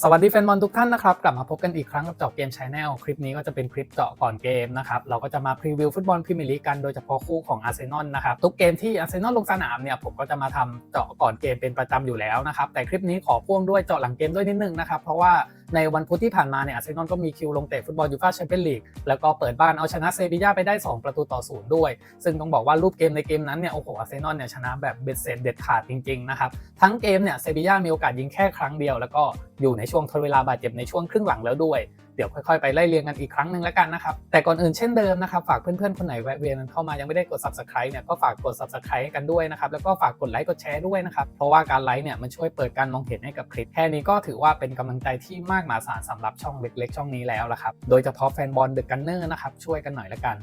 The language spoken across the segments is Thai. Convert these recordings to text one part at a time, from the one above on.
สวัสดีแฟนบอลทุกท่านนะครับ กลับมาพบกันอีกครั้งกับเจาะเกมชาแนลคลิปนี้ก็จะเป็นคลิปเจาะก่อนเกมนะครับ เราก็จะมาพรีวิวฟุตบอลพรีเมียร์ลีกกันโดยเฉพาะคู่ของอาร์เซนอลนะครับ ทุกเกมที่อาร์เซนอลลงสนามเนี่ยผมก็จะมาทำเจาะก่อนเกมเป็นประจำอยู่แล้วนะครับ แต่คลิปนี้ขอพ่วงด้วยเจาะหลังเกมด้วยนิดนึงนะครับเพราะว่า ในวันพุธที่ผ่านมาเนี่ยอาร์เซนอลก็มีคิวลงเตะฟุตบอลยูฟ่าแชมเปี้ยนลีกแล้วก็เปิดบ้านเอาชนะเซบีย่าไปได้ 2 ประตูต่อศูนย์ด้วย ซึ่งต้องบอกว่ารูปเกมในเกมนั้นเนี่ยโอ้โหอาร์เซนอลเนี่ยชนะแบบเบ็ดเสร็จเด็ดขาดจริงๆนะครับทั้งเกมเนี่ยเซบีย่ามีโอกาสยิงแค่ครั้งเดียว แล้วก็อยู่ในช่วงทดเวลาบาดเจ็บในช่วงครึ่งหลังแล้วด้วย เดี๋ยวค่อยๆไปไล่เรียงกันอีกครั้งหนึ่งแล้วกันนะครับ แต่ก่อนอื่นเช่นเดิมนะครับฝากเพื่อนๆคนไหนแวะเวียนเข้ามายังไม่ได้กด subscribe เนี่ยก็ฝากกด subscribe กันด้วยนะครับแล้วก็ฝากกดไลค์กดแชร์ด้วยนะครับเพราะว่าการไลค์เนี่ยมันช่วยเปิดการมองเห็นให้กับคลิปแค่นี้ก็ถือว่าเป็นกำลังใจที่มากมหาศาลสำหรับช่องเล็กๆ ช่องนี้แล้วละครับโดยเฉพาะแฟนบอลเดอะกันเนอร์นะครับช่วยกันหน่อยละกัน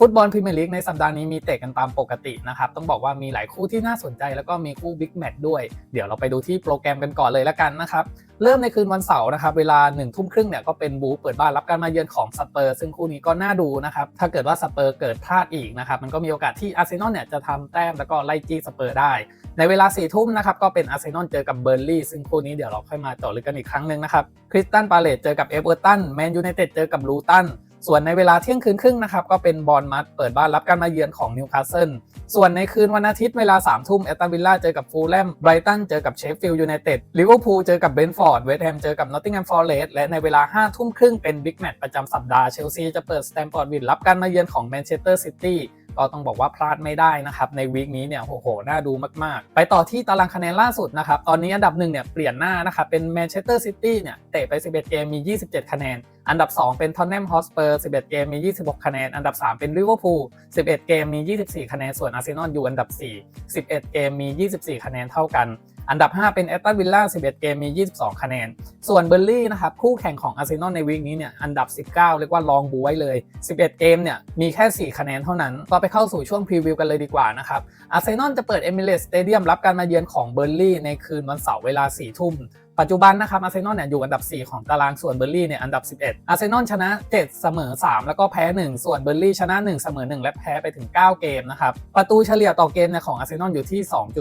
ฟุตบอลพรีเมียร์ลีกในสัปดาห์นี้มีเตะกันตามปกตินะครับ ต้องบอกว่ามีหลายคู่ที่น่าสนใจแล้วก็มีคู่บิ๊กแมตช์ด้วย เดี๋ยวเราไปดูที่โปรแกรมกันก่อนเลยละกันนะครับ เริ่มในคืนวันเสาร์นะครับ เวลา1นึ่ทุ่มครึ่งเนี่ยก็เป็นบูเปิดบ้านรับการมาเยือนของสเปอร์ซึ่งคู่นี้ก็น่าดูนะครับ ถ้าเกิดว่าสเปอร์เกิดพลาดอีกนะครับ มันก็มีโอกาสที่อาร์เซนอลเนี่ยจะทำแต้มแล้วก็ไล่จี้สเปอร์ได้ ในเวลา4ี่ทุ่มนะครับก็เป็นอาร์เซนอลเจอกับเบอร์ลี่ซึ่งคู่นี้เดี๋ยวเราค่อยมาเจาะลึกกันอีกครั้งหนึ่งนะครับคริสตันปาเลตเจอกับเอเวอร์ตันแมนยูไนเต็ดเจอกับลูตัน ส่วนในเวลาเที่ยงคืนครึ่งนะครับก็เป็นบอลมัดเปิดบ้านรับการมาเยือนของนิวคาสเซิลส่วนในคืนวันอาทิตย์เวลา3ามทุ่มแอตตันวิลล่าเจอกับฟูลแลมไบรตันเจอกับเชฟฟิลด์ยูไนเต็ดลิเวอร์พูลเจอกับเบนฟอร์ดเวสต์แฮมเจอกับนอตติงแฮมฟอร์เรสต์และในเวลา5้าทุ่มครึ่งเป็นบิ๊กแมตช์ประจำสัปดาห์เชลซีจะเปิดสแตมฟอร์ดวิดรับการมาเยือนของแมนเชสเตอร์ซิตี้ก็ต้องบอกว่าพลาดไม่ได้นะครับในวีคนี้เนี่ยโอ้โห น่าดูมาก ๆ ไปต่อที่ตารางคะแนนล่าสุดนะครับ ตอนนี้อันดับหนึ่งเนี่ยเปลี่ยนหน้านะครับเป็นแมนเชสเตอร์ซิตี้เนี่ยเตะไป 11 เกมมี 27 คะแนน อันดับ 2 เป็นทอนแนมฮอสเปอร์11 เกมมี 26 คะแนน อันดับ 3 เป็นลิเวอร์พูล11 เกมมี 24 คะแนน ส่วนอาร์เซนอลอยู่อันดับ 4 11 เกมมี 24 คะแนนเท่ากัน อันดับ 5 เป็นแอตตันวิลล่า11 เกมมี 22 คะแนน ส่วนเบอร์ลี่นะครับคู่แข่งของอาร์เซนอลในวีคนี้เนี่ยอันดับ 19 เรียกว่าลองบูไว้เลย 11 เกมเนี่ยมีแค่ 4 คะแนนเท่านั้น ก็ไปเข้าสู่ช่วงพรีวิวกันเลยดีกว่านะครับอาร์เซนอลจะเปิดเอมิเรตสเตเดียมรับการมาเยือนของเบอร์ลี่ในคืนวันเสาร์เวลา4ทุ่ม ปัจจุบันนะครับอาร์เซนอลเนี่ยอยู่อันดับ 4 ของตารางส่วนเบอร์ลี่เนี่ยอันดับ 11อาร์เซนอลชนะ 7 เสมอ 3 แล้วก็แพ้ 1 ส่วนเบอร์ลี่ชนะ 1 เสมอ 1 และแพ้ไปถึง 9 เกมนะครับประตูเฉลี่ยต่อเกมเนี่ยของอาร์เซนอลอยู่ที่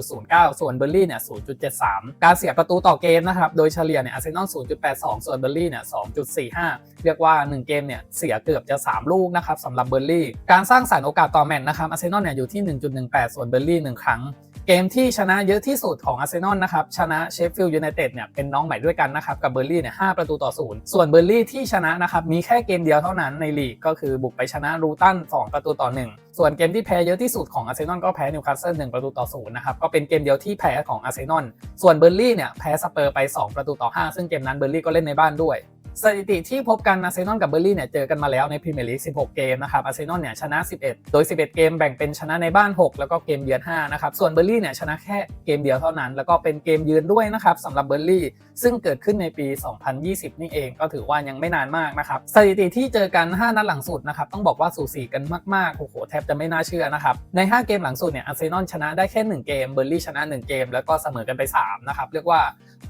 2.09 ส่วนเบอร์ลี่เนี่ย 0.73 การเสียประตูต่อเกมนะครับโดยเฉลี่ยเนี่ยอาร์เซนอล 0.82 ส่วนเบอร์ลี่เนี่ย 2.45 เรียกว่า 1 เกมเนี่ยเสียเกือบจะ 3 ลูกนะครับสำหรับเบอร์ลี่การสร้างสรรค์โอกาสต่อแมตช์นะครับอาร์เซนอลเนี่ยอยู่ที่ 1.18 ส่วนเบอร์ลี่1ครั้ง เกมที่ชนะเยอะที่สุดของอาร์เซนอลนะครับ ชนะเชฟฟิลด์ยูไนเต็ดเนี่ยเป็นน้องใหม่ด้วยกันนะครับ กับเบอร์ลี่เนี่ยหประตูต่อศูนย์ส่วนเบอร์ลี่ที่ชนะนะครับ มีแค่เกมเดียวเท่านั้นในลีก ก็คือบุกไปชนะรูตัน2 ประตูต่อ 1 ส่วนเกมที่แพ้เยอะที่สุดของอาร์เซนอลก็แพ้นิวคาสเซิล1ประตูต่อศูนย์นะครับ ก็เป็นเกมเดียวที่แพ้ของอาร์เซนอลส่วนเบอร์ลี่เนี่ยแพ้สเปอร์ไป 2 ประตูต่อ 5 ซึ่งเกมนั้นเบอร์ลี่ก็เล่นในบ้านด้วย สถิติที่พบกันอาร์เซนอลกับเบอร์ลี่เนี่ยเจอกันมาแล้วในพรีเมียร์ลีก 16 เกมนะครับอาร์เซนอลเนี่ยชนะ 11 โดย 11 เกมแบ่งเป็นชนะในบ้าน 6 แล้วก็เกมเยือน 5 นะครับ ส่วนเบอร์ลี่เนี่ยชนะแค่เกมเดียวเท่านั้น แล้วก็เป็นเกมเยือนด้วยนะครับสำหรับเบอร์ลี่ ซึ่งเกิดขึ้นในปี 2020 นี่เองก็ถือว่ายังไม่นานมากนะครับสถิติที่เจอกัน 5 นัดหลังสุดนะครับต้องบอกว่าสูสีกันมากๆโอ้โหแทบจะไม่น่าเชื่อนะครับใน 5 เกมหลังสุดเนี่ยอาร์เซนอลชนะได้แค่ 1 เกมเบอร์ลี่ชนะ 1 เกม แล้วก็เสมอกันไป3นะครับเรียกว่า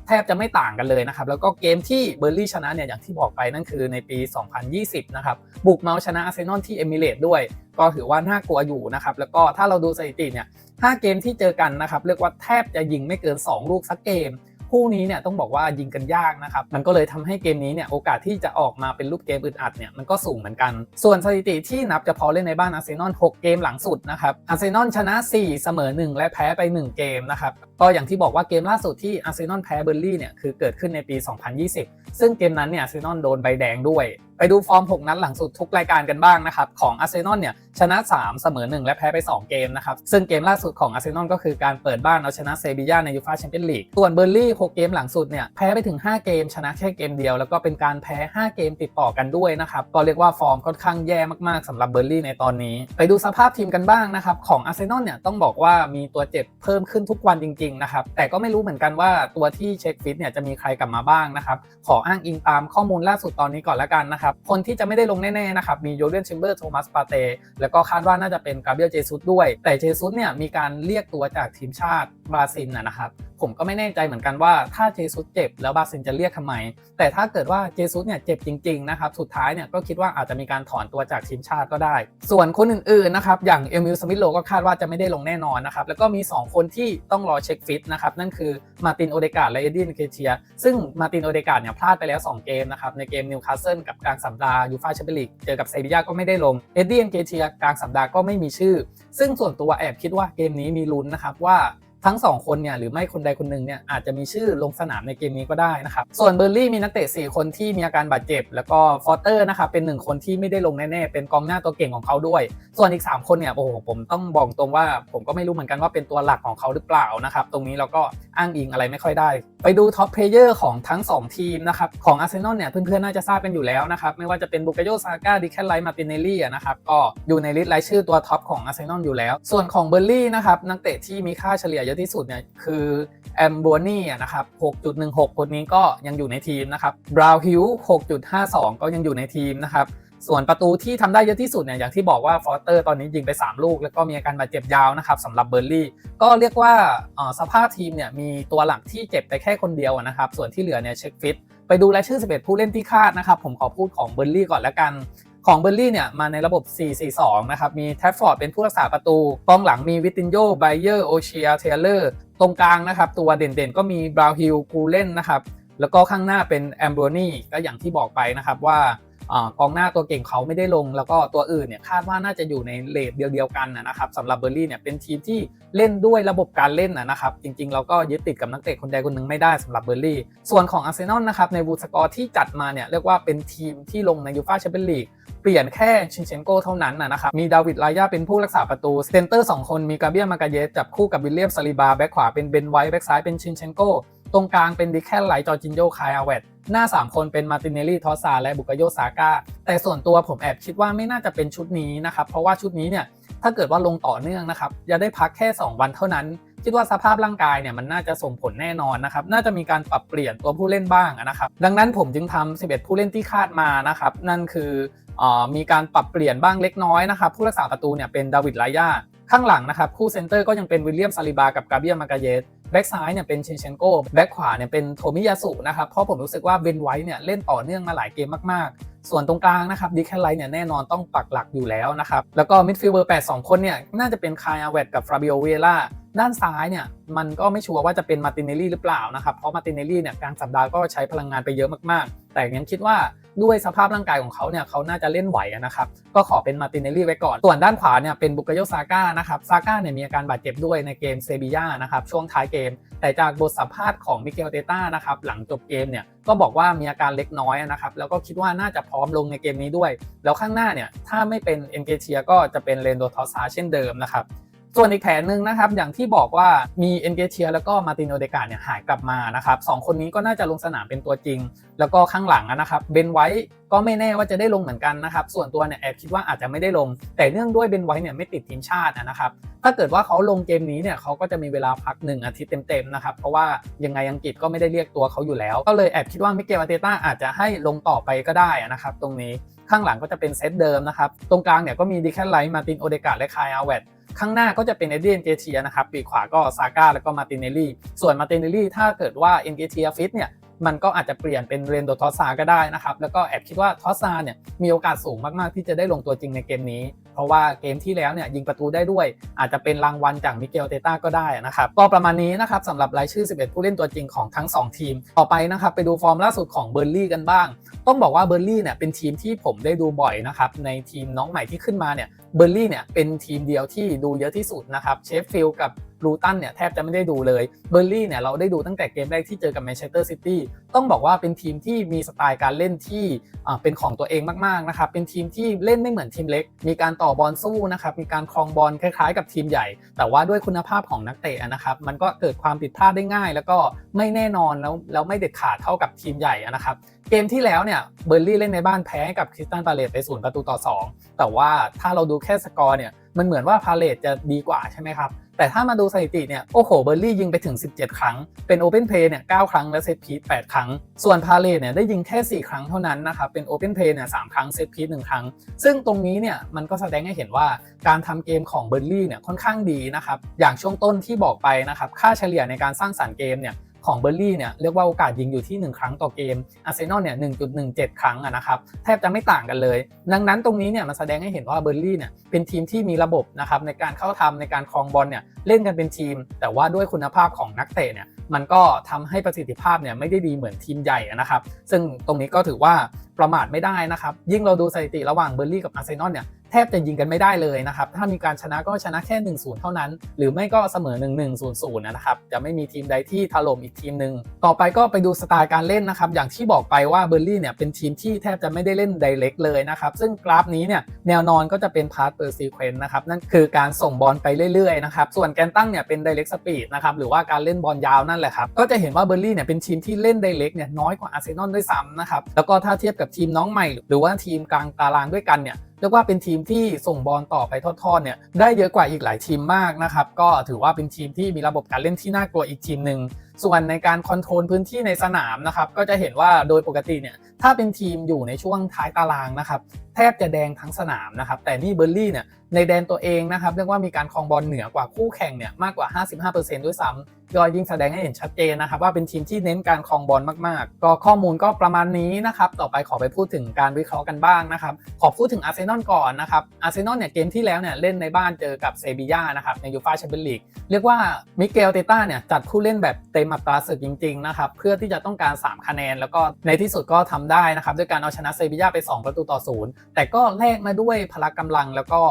แทบจะไม่ต่างกันเลยนะครับแล้วก็เกมที่เบอร์ลี่ชนะเนี่ยอย่างที่บอกไปนั่นคือในปี 2020 นะครับบุกเมาชนะอาร์เซนอลที่เอมิเรตด้วย ก็ถือว่าน่ากลัวอยู่นะครับแล้วก็ถ้าเราดูสถิติเนี่ย5เกมที่เจอกันนะครับเรียกว่าแทบจะยิงไม่เกิน 2 ลูกสักเกม คู่นี้เนี่ยต้องบอกว่ายิงกันยากนะครับ มันก็เลยทำให้เกมนี้เนี่ยโอกาสที่จะออกมาเป็นรูปเกมอึดอัดเนี่ยมันก็สูงเหมือนกัน ส่วนสถิติที่นับเฉพาะเล่นในบ้านอาร์เซนอล6เกมหลังสุดนะครับอาร์เซนอลชนะ 4 เสมอ 1 และแพ้ไป 1 เกมนะครับก็อย่างที่บอกว่าเกมล่าสุดที่อาร์เซนอลแพ้เบอร์ลี่เนี่ยคือเกิดขึ้นในปี 2020 ซึ่งเกมนั้นเนี่ยอาร์เซนอลโดนใบแดงด้วย ไปดูฟอร์ม 6 นัดหลังสุดทุกรายการกันบ้างนะครับของอาร์เซนอลเนี่ย ชนะ 3 เสมอ 1 และแพ้ไป 2 เกมนะครับ ซึ่งเกมล่าสุดของอาร์เซนอลก็คือการเปิดบ้านเอาชนะเซบีย่าในยูฟ่าแชมเปี้ยนลีกส่วนเบอร์ลี่6เกมหลังสุดเนี่ยแพ้ไปถึง 5 เกม ชนะแค่เกมเดียว แล้วก็เป็นการแพ้ 5 เกมติดต่อกันด้วยนะครับก็เรียกว่าฟอร์มค่อนข้างแย่มากๆสำหรับเบอร์ลี่ในตอนนี้ ไปดูสภาพทีมกันบ้างนะครับของอาร์เซนอลเนี่ยต้องบอกว่ามีตัวเจ็บเพิ่มขึ้นทุกวันจริงๆนะครับแต่ก็ไม่รู้เหมือนกันว่าตัวที่เช็คฟิตเนี่ยจะมีใครกลับมาบ้างนะครับขออ้างอิงตามข้อมูลล่าสุดตอนนี้ก่อนละกันนะครับคนที่จะไม่ได้ลงแน่ๆนะครับมีโยเลนชิมเบอร์โทมัสปาเตแล้วก็คาดว่าน่าจะเป็นกาเบรียลเจซุสด้วย แต่เจซุสเนี่ยมีการเรียกตัวจากทีมชาติบราซิลนนะครับผมก็ไม่แน่ใจเหมือนกันว่าถ้าเจซุสเจ็บแล้วบาซินจะเรียกทำไม แต่ถ้าเกิดว่าเจซุสเนี่ยเจ็บจริงๆนะครับสุดท้ายเนี่ยก็คิดว่าอาจจะมีการถอนตัวจากทีมชาติก็ได้ ส่วนคนอื่นๆนะครับอย่างเอมิลสมิธโลก็คาดว่าจะไม่ได้ลงแน่นอนนะครับแล้วก็มี 2 คนที่ต้องรอเช็คฟิตนะครับนั่นคือมาตินโอเดกาและเอ็ดดี้นเคเชียซึ่งมาตินโอเดกาเนี่ยพลาดไปแล้ว 2 เกมนะครับในเกมนิวคาสเซิลกับกลางสัปดาห์ยูฟาแชมเปี้ยนลีกเจอกับเซบียาก็ไม่ได้ลงเอ็ดดี้นเคเชียกลางสัปดาห์ก็ไม่มีชื่อ ซึ่งส่วนตัวแอบคิดว่าเกมนี้มีลุ้นนะครับว่า ทั้ง 2 คนเนี่ยหรือไม่คนใดคนหนึ่งเนี่ยอาจจะมีชื่อลงสนามในเกมนี้ก็ได้นะครับส่วนเบอร์ลี่มีนักเตะ4คนที่มีอาการบาดเจ็บ แล้วก็ฟอสเตอร์นะครับเป็น 1 คนที่ไม่ได้ลงแน่ๆเป็นกองหน้าตัวเก่งของเขาด้วย ส่วนอีก 3 คนเนี่ยโอ้โหผมต้องบอกตรงว่า ผมก็ไม่รู้เหมือนกันว่าเป็นตัวหลักของเขาหรือเปล่านะครับตรงนี้เราก็ อ้างอิงอะไรไม่ค่อยได้ ไปดูท็อปเพลเยอร์ของทั้ง 2 ทีมนะครับของอาร์เซนอลเนี่ยเพื่อนๆน่าจะทราบกันอยู่แล้วนะครับไม่ว่าจะเป็นบุกโยซาก้าดิแคลไลมาตินเนลลี่นะครับก็อยู่ในลิสต์รายชื่อตัวท็อปของอาร์เซนอลอยู่แล้ว ส่วนของเบอร์ลี่นะครับนักเตะที่มีค่าเฉลี่ยเยอะที่สุดเนี่ยคือแอมบัวนี่นะครับ 6.16 คนนี้ก็ยังอยู่ในทีมนะครับ บราวฮิล6.52 ก็ยังอยู่ในทีมนะครับ ส่วนประตูที่ทำได้เยอะที่สุดเนี่ยอย่างที่บอกว่าฟอสเตอร์ตอนนี้ยิงไป 3 ลูก แล้วก็มีอาการบาดเจ็บยาวนะครับสำหรับเบอร์ลี่ก็เรียกว่าสภาพทีมเนี่ยมีตัวหลักที่เจ็บไปแค่คนเดียวนะครับส่วนที่เหลือเนี่ยเช็คฟิตไปดูรายชื่อ 11 ผู้เล่นที่คาดนะครับผมขอพูดของเบอร์ลี่ก่อนแล้วกันของเบอร์ลี่เนี่ยมาในระบบ 4-4-2 นะครับ มีแทฟฟอร์ดเป็นผู้รักษาประตู กองหลังมีวิตินโยไบเยอร์ โอเชีย เทเลอร์ ตรงกลางนะครับ ตัวเด่นๆ ก็มีบราวฮิลกูเล่นนะครับ แล้วก็ข้างหน้าเป็นแอมโบรนี่ก็อย่างที่บอกไปนะครับว่า กองหน้าตัวเก่งเขาไม่ได้ลง แล้วก็ตัวอื่นเนี่ยคาดว่าน่าจะอยู่ในเลทเดียวกันนะครับสำหรับเบอร์ลี่เนี่ยเป็นทีมที่เล่นด้วยระบบการเล่นนะครับ จริงๆ เราก็ยึดติดกับนักเตะคนใดคนหนึ่งไม่ได้สำหรับเบอร์ลี่ ส่วนของอาร์เซนอลนะครับในบูสกอร์ที่จัดมาเนี่ยเรียกว่าเป็นทีมที่ลงในยูฟ่าแชมเปี้ยนลีกเปลี่ยนแค่ชินเชนโกเท่านั้นนะครับ มีดาวิดลายาเป็นผู้รักษาประตูเซนเตอร์2คนมีกาเบียมากาเยสจับคู่กับวิลเลียมซาลิบาแบ็คขวาเป็นเบนไวท์แบ็คซ้ายเป็นชินเชนโก ตรงกลางเป็นดิแคนไลจอร์จินโยคายอาเวตหน้า 3 คนเป็นมาตินเนลลี่ทอสซาและบุกโยซาก้าแต่ส่วนตัวผมแอบคิดว่าไม่น่าจะเป็นชุดนี้นะครับ เพราะว่าชุดนี้เนี่ยถ้าเกิดว่าลงต่อเนื่องนะครับจะได้พักแค่ 2 วันเท่านั้น คิดว่าสภาพร่างกายเนี่ยมันน่าจะส่งผลแน่นอนนะครับ น่าจะมีการปรับเปลี่ยนตัวผู้เล่นบ้างนะครับ ดังนั้นผมจึงทำ11 ผู้เล่นที่คาดมานะครับ นั่นคืออมีการปรับเปลี่ยนบ้างเล็กน้อยนะครับ ผู้รักษาประตูเนี่ยเป็นดาวิดไลยาข้างหลังนะครับคู่เซนเตอร์ก็ยังเป็นวิลเลียมซาลิบากับกาเบียมากาเยส แบ็กซ้ายเนี่ยเป็นเชนเชนโกแบ็กขวาเนี่ยเป็นโทมิยาสุนะครับเพราะผมรู้สึกว่าเบนไวท์เนี่ยเล่นต่อเนื่องมาหลายเกมมากๆ ส่วนตรงกลางนะครับดิแคลไลเนี่ยแน่นอนต้องปักหลักอยู่แล้วนะครับ แล้วก็มิดฟิลด์เบอร์8 2คนเนี่ยน่าจะเป็นคายอาเวตกับฟราบิโอเวล่าด้านซ้ายเนี่ยมันก็ไม่ชัวร์ว่าจะเป็นมาตินเนลลี่หรือเปล่านะครับเพราะมาตินเนลลี่เนี่ยกลางสัปดาห์ก็ใช้พลังงานไปเยอะมากๆ แต่ยังคิดว่า ด้วยสภาพร่างกายของเขาเนี่ยเขาน่าจะเล่นไหวนะครับก็ขอเป็นมาตินเนลลี่ไว้ก่อน ส่วนด้านขวาเนี่ยเป็นบุกโยซาก้านะครับซาก้าเนี่ยมีอาการบาดเจ็บด้วยในเกมเซบีย่านะครับช่วงท้ายเกม แต่จากบทสัมภาษณ์ของมิเกลเตต้านะครับหลังจบเกมเนี่ยก็บอกว่ามีอาการเล็กน้อยนะครับแล้วก็คิดว่าน่าจะพร้อมลงในเกมนี้ด้วย แล้วข้างหน้าเนี่ยถ้าไม่เป็นเอ็นเกเชียก็จะเป็นเรนโดทอสซาเช่นเดิมนะครับ ส่วนอีกแผนหนึ่งนะครับอย่างที่บอกว่ามีเอ็นเกเชียแล้วก็มาตินโอเดกาเนี่ยหายกลับมานะครับสองคนนี้ก็น่าจะลงสนามเป็นตัวจริง แล้วก็ข้างหลังนะครับเบนไวท์ก็ไม่แน่ว่าจะได้ลงเหมือนกันนะครับส่วนตัวเนี่ยแอบคิดว่าอาจจะไม่ได้ลง แต่เนื่องด้วยเบนไวท์เนี่ยไม่ติดทีมชาตินะครับถ้าเกิดว่าเขาลงเกมนี้เนี่ยเขาก็จะมีเวลาพักหนึ่งอาทิตย์เต็มๆนะครับเพราะว่ายังไงอังกฤษก็ไม่ได้เรียกตัวเขาอยู่แล้ว ก็เลยแอบคิดว่ามิเกลอาเตต้าอาจจะให้ลงต่อไปก็ได้นะครับตรงนี้ข้างหลังก็จะเป็นเซตเดิมนะครับตรงกลางเนี่ยก็มีดิแคนไลท์มาตินโอเดกาและคายอาเวต ข้างหน้าก็จะเป็นเอเดียนเกเทียนะครับปีกขวาก็ซาก้าแล้วก็มาตินเนลลี่ส่วนมาตินเนลลี่ถ้าเกิดว่าเอ็นเกเทียฟิตเนี่ยมันก็อาจจะเปลี่ยนเป็นเรนโดทอสซาก็ได้นะครับ แล้วก็แอบคิดว่าทอสซาเนี่ยมีโอกาสสูงมาก ๆ ที่จะได้ลงตัวจริงในเกมนี้ เพราะว่าเกมที่แล้วเนี่ยยิงประตูได้ด้วย อาจจะเป็นรางวัลจากมิเกลเตต้าก็ได้นะครับก็ประมาณนี้นะครับสำหรับรายชื่อ 11 ผู้เล่นตัวจริงของทั้ง 2 ทีม ต่อไปนะครับไปดูฟอร์มล่าสุดของเบอร์ลี่กันบ้าง ต้องบอกว่าเบอร์ลี่เนี่ยเป็นทีมที่ผมได้ดูบ่อยนะครับในทีมน้องใหม่ที่ขึ้นมาเนี่ยเบอร์ลี่เนี่ยเป็นทีมเดียวที่ดูเยอะที่สุดนะครับเชฟฟิลด์กับ ลูตันเนี่ยแทบจะไม่ได้ดูเลยเบอร์ลี่เนี่ยเราได้ดูตั้งแต่เกมแรกที่เจอกับแมนเชสเตอร์ซิตี้ต้องบอกว่าเป็นทีมที่มีสไตล์การเล่นที่เป็นของตัวเองมากๆนะครับเป็นทีมที่เล่นไม่เหมือนทีมเล็ก มีการต่อบอลสู้นะครับมีการครองบอลคล้ายๆ กับทีมใหญ่ แต่ว่าด้วยคุณภาพของนักเตะนะครับมันก็เกิดความผิดพลาดได้ง่าย แล้วก็ไม่แน่นอนแล้วแล้วไม่เด็ดขาดเท่ากับทีมใหญ่นะครับเกมที่แล้วเนี่ยเบอร์ลี่เล่นในบ้านแพ้กับคริสตันพาเลตไปศูนย์ประตูต่อ 2 แต่ว่าถ้าเราดูแค่สกอร์เนี่ยมันเหมือนว่าพาเลตจะดีกว่าใช่ไหมครับ แต่ถ้ามาดูสถิติเนี่ยโอ้โหเบอร์ลี่ยิงไปถึง 17 ครั้ง เป็นโอเพนเพย์เนี่ย9ครั้งและเซตพีท8ครั้ง ส่วนพาเลตเนี่ยได้ยิงแค่ 4 ครั้งเท่านั้นนะครับเป็นโอเพนเพย์เนี่ย3ครั้งเซตพีท1ครั้ง ซึ่งตรงนี้เนี่ยมันก็แสดงให้เห็นว่าการทำเกมของเบอร์ลี่เนี่ยค่อนข้างดีนะครับอย่างช่วงต้นที่บอกไปนะครับค่าเฉลี่ยในการสร้างสรรค์เกมเนี่ย ของเบอร์ลี่เนี่ยเรียกว่าโอกาสยิงอยู่ที่ 1 ครั้งต่อเกมอาร์เซนอลเนี่ย1.17 ครั้งอะนะครับแทบจะไม่ต่างกันเลย ดังนั้นตรงนี้เนี่ยมันแสดงให้เห็นว่าเบอร์ลี่เนี่ยเป็นทีมที่มีระบบนะครับในการเข้าทำในการครองบอลเนี่ยเล่นกันเป็นทีม แต่ว่าด้วยคุณภาพของนักเตะเนี่ยมันก็ทำให้ประสิทธิภาพเนี่ยไม่ได้ดีเหมือนทีมใหญ่นะครับ ซึ่งตรงนี้ก็ถือว่าประมาทไม่ได้นะครับ ยิ่งเราดูสถิติระหว่างเบอร์ลี่กับอาร์เซนอลเนี่ย แทบจะยิงกันไม่ได้เลยนะครับ ถ้ามีการชนะก็ชนะแค่ 1-0 เท่านั้น หรือไม่ก็เสมอ 1-1-0-0 นะครับ จะไม่มีทีมใดที่ถล่มอีกทีมหนึ่ง ต่อไปก็ไปดูสไตล์การเล่นนะครับ อย่างที่บอกไปว่าเบอร์ลี่เนี่ยเป็นทีมที่แทบจะไม่ได้เล่น direct เลยนะครับ ซึ่งกราฟนี้เนี่ยแนวนอนก็จะเป็น pass per sequence นะครับ นั่นคือการส่งบอลไปเรื่อยๆนะครับ ส่วนแกนตั้งเนี่ยเป็น direct speed นะครับ หรือว่าการเล่นบอลยาวนั่นแหละครับ ก็จะเห็นว่าเบอร์ลี่เนี่ยเป็นทีมที่เล่น direct เนี่ยน้อยกว่าอาร์เซนอลด้วยซ้ำนะครับ แล้วก็ถ้าเทียบกับทีมน้องใหม่ หรือว่าทีมกลางตารางด้วยกันเนี่ย เรียกว่าเป็นทีมที่ส่งบอลต่อไปทอดๆเนี่ยได้เยอะกว่าอีกหลายทีมมากนะครับก็ถือว่าเป็นทีมที่มีระบบการเล่นที่น่ากลัวอีกทีมหนึ่ง ส่วนในการคอนโทรลพื้นที่ในสนามนะครับก็จะเห็นว่าโดยปกติเนี่ยถ้าเป็นทีมอยู่ในช่วงท้ายตารางนะครับแทบจะแดงทั้งสนามนะครับแต่นี่เบอร์ลี่เนี่ยในแดนตัวเองนะครับเรียกว่ามีการครองบอลเหนือกว่าคู่แข่งเนี่ยมากกว่า 55%ด้วยซ้ำก็ยิ่งแสดงให้เห็นชัดเจนนะครับว่าเป็นทีมที่เน้นการครองบอลมากๆ ก็ข้อมูลก็ประมาณนี้นะครับต่อไปขอไปพูดถึงการวิเคราะห์กันบ้างนะครับขอพูดถึงอาร์เซนอลก่อนนะครับอาร์เซนอลเนี่ยเกมที่แล้วเนี่ยเล่นในบ้านเจอกับเซบีย่านะครับในยูฟ่าแชมเปี้ยนลีกเรียกว่ามิเกลเตต้าเนี่ยจัดผู้เล่นแบบเต็มอัตราศึกจริงๆนะครับเพื่อที่จะต้องการ 3 คะแนน แล้วก็ในที่สุดก็ทำได้นะครับด้วยการเอาชนะเซบีย่าไป 2 ประตูต่อศูนย์แต่ก็แลกมาด้วยพละกำลังแล้วก็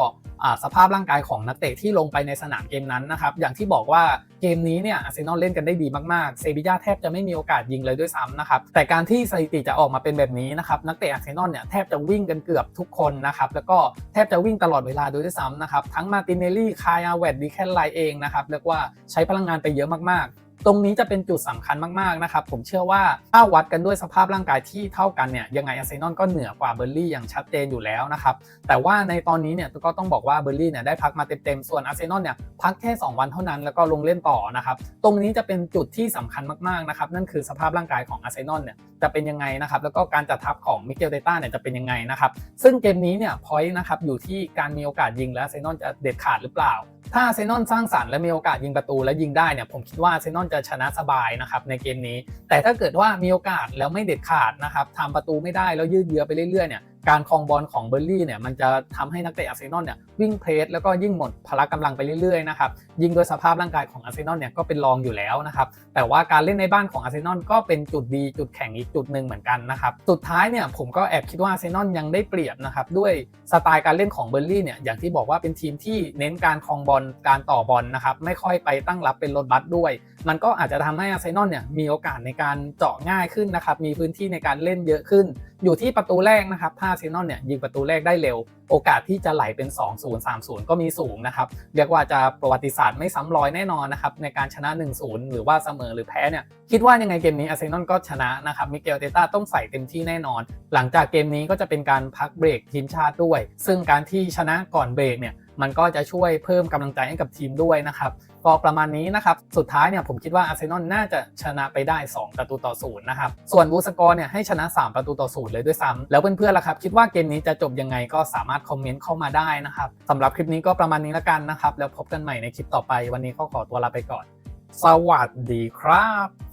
สภาพร่างกายของนักเตะที่ลงไปในสนามเกมนั้นนะครับอย่างที่บอกว่าเกมนี้เนี่ยอาร์เซนอลเล่นกันได้ดีมากๆเซบีย่าแทบจะไม่มีโอกาสยิงเลยด้วยซ้ำนะครับแต่การที่สถิติจะออกมาเป็นแบบนี้นะครับนักเตะอาร์เซนอลเนี่ยแทบจะวิ่งกันเกือบทุกคนนะครับแล้วก็แทบจะวิ่งตลอดเวลาด้วยซ้ำนะครับทั้งมาตินเนลลี่คายาเวดดีแคนไลเองนะครับเรียกว่าใช้พลังงานไปเยอะมากๆ ตรงนี้จะเป็นจุดสำคัญมากๆนะครับผมเชื่อว่าถ้าวัดกันด้วยสภาพร่างกายที่เท่ากันเนี่ยยังไงอาร์เซนอลก็เหนือกว่าเบอร์ลี่อย่างชัดเจนอยู่แล้วนะครับแต่ว่าในตอนนี้เนี่ยก็ต้องบอกว่าเบอร์ลี่เนี่ยได้พักมาเต็มๆส่วนอาร์เซนอลเนี่ยพักแค่ 2 วันเท่านั้นแล้วก็ลงเล่นต่อนะครับตรงนี้จะเป็นจุดที่สำคัญมากๆนะครับนั่นคือสภาพร่างกายของอาร์เซนอลเนี่ยจะเป็นยังไงนะครับแล้วก็การจัดทัพของมิเกลเตต้าเนี่ยจะเป็นยังไงนะครับซึ่งเกมนี้เนี่ยพอยต์นะครับอยู่ที่การมีโอกาสยิงและอาร์เซนอลจะเด็ดขาดหรือเปล่า ถ้าอาร์เซนอลสร้างสรรค์และมีโอกาสยิงประตูและยิงได้เนี่ยผมคิดว่าอาร์เซนอลจะชนะสบายนะครับในเกมนี้ แต่ถ้าเกิดว่ามีโอกาสแล้วไม่เด็ดขาดนะครับทำประตูไม่ได้แล้วยืดเยื้อไปเรื่อยๆเนี่ยการครองบอลของเบอร์ลี่เนี่ยมันจะทำให้นักเตะอาร์เซนอลเนี่ยวิ่งเพรสแล้วก็ยิ่งหมดพละกำลังไปเรื่อยๆนะครับยิ่งโดยสภาพร่างกายของอาร์เซนอลเนี่ยก็เป็นรองอยู่แล้วนะครับแต่ว่าการเล่นในบ้านของอาร์เซนอลก็เป็นจุดดีจุดแข็งอีกจุดหนึ่งเหมือนกันนะครับสุดท้ายเนี่ยผมก็แอบคิดว่าอาร์เซนอลยังได้เปรียบนะครับด้วยสไตล์การเล่นของเบอร์ลี่เนี่ยอย่างที่บอกว่าเป็นทีมที่เน้นการครองบอลการต่อบอลนะครับไม่ค่อยไปตั้งรับเป็นรถบัสด้วย มันก็อาจจะทำให้อาร์เซนอลเนี่ยมีโอกาสในการเจาะง่ายขึ้นนะครับ มีพื้นที่ในการเล่นเยอะขึ้น อยู่ที่ประตูแรกนะครับ ถ้าอาร์เซนอลเนี่ยยิงประตูแรกได้เร็ว โอกาสที่จะไหลเป็น 2-0 3-0 ก็มีสูงนะครับ เรียกว่าจะประวัติศาสตร์ไม่ซ้ำรอยแน่นอนนะครับในการชนะ 1-0 หรือว่าเสมอหรือแพ้เนี่ยคิดว่ายังไงเกมนี้อาร์เซนอลก็ชนะนะครับมิเกลเตต้าต้องใส่เต็มที่แน่นอน หลังจากเกมนี้ก็จะเป็นการพักเบรกทีมชาติด้วย ซึ่งการที่ชนะก่อนเบรกเนี่ย มันก็จะช่วยเพิ่มกำลังใจให้กับทีมด้วยนะครับก็ประมาณนี้นะครับสุดท้ายเนี่ยผมคิดว่าอาร์เซนอลน่าจะชนะไปได้ 2 ประตูต่อศูนย์นะครับส่วนบูสกอร์เนี่ยให้ชนะ 3 ประตูต่อศูนย์เลยด้วยซ้ำแล้วเพื่อนๆล่ะครับคิดว่าเกมนี้จะจบยังไงก็สามารถคอมเมนต์เข้ามาได้นะครับสำหรับคลิปนี้ก็ประมาณนี้แล้วกันนะครับแล้วพบกันใหม่ในคลิปต่อไป วันนี้ก็ขอตัวลาไปก่อน สวัสดีครับ